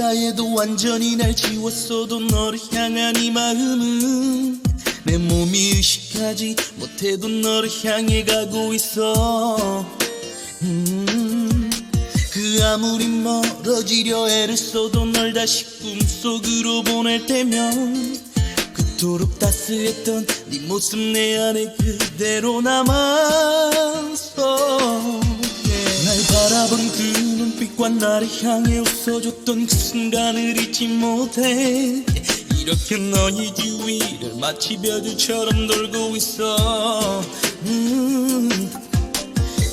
향해도 완전히 날 지웠어도 너를 향한 이 마음은 내 몸이 의식하지 못해도 너를 향해 가고 있어. 음, 그 아무리 멀어지려 애를 써도 널 다시 꿈속으로 보낼 때면 그토록 따스했던 네 모습 내 안에 그대로 남았 과 나를 향해 웃어줬던 그 순간을 잊지 못해. 이렇게 너의 주위를 마치 벼들처럼 돌고 있어. 음.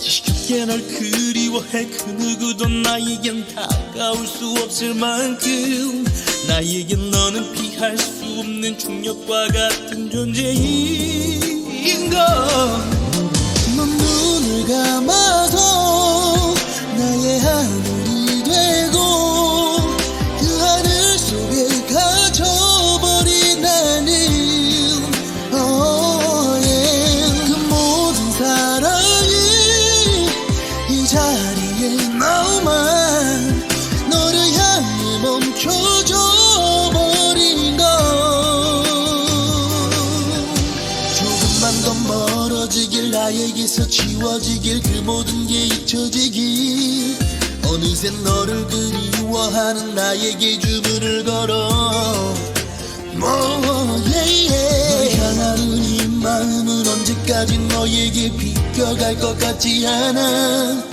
지겹게 널 그리워해. 그 누구도 나에겐 다가올 수 없을 만큼 나에겐 너는 피할 수 없는 충격과 같은 존재인 것. 넌 눈을 감아 멀어지길 나에게서 지워지길 그 모든 게 잊혀지길 어느새 너를 그리워하는 나에게 주문을 걸어. 뭐 yeah, yeah. 널 향하는 이 마음은 언제까지 너에게 비껴갈 것 같지 않아.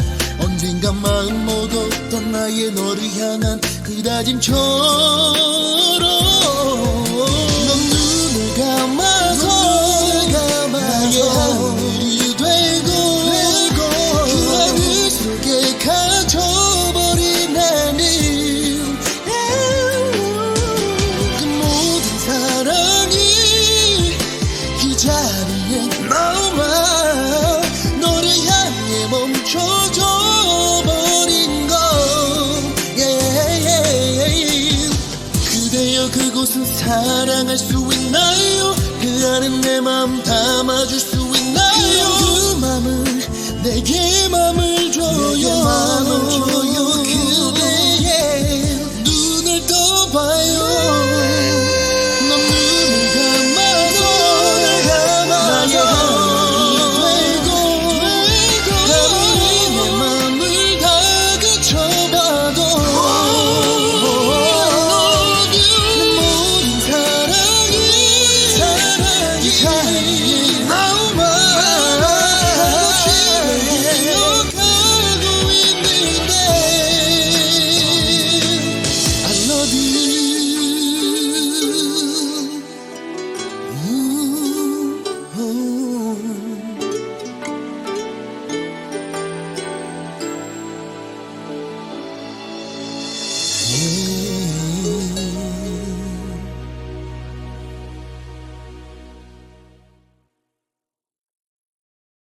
언젠가 마음 먹었던 나의 너를 향한 그 다짐처럼 사랑할 수 있나요? 그 안에 내맘 담아줄 수 있나요? 그 맘을 내게 맘을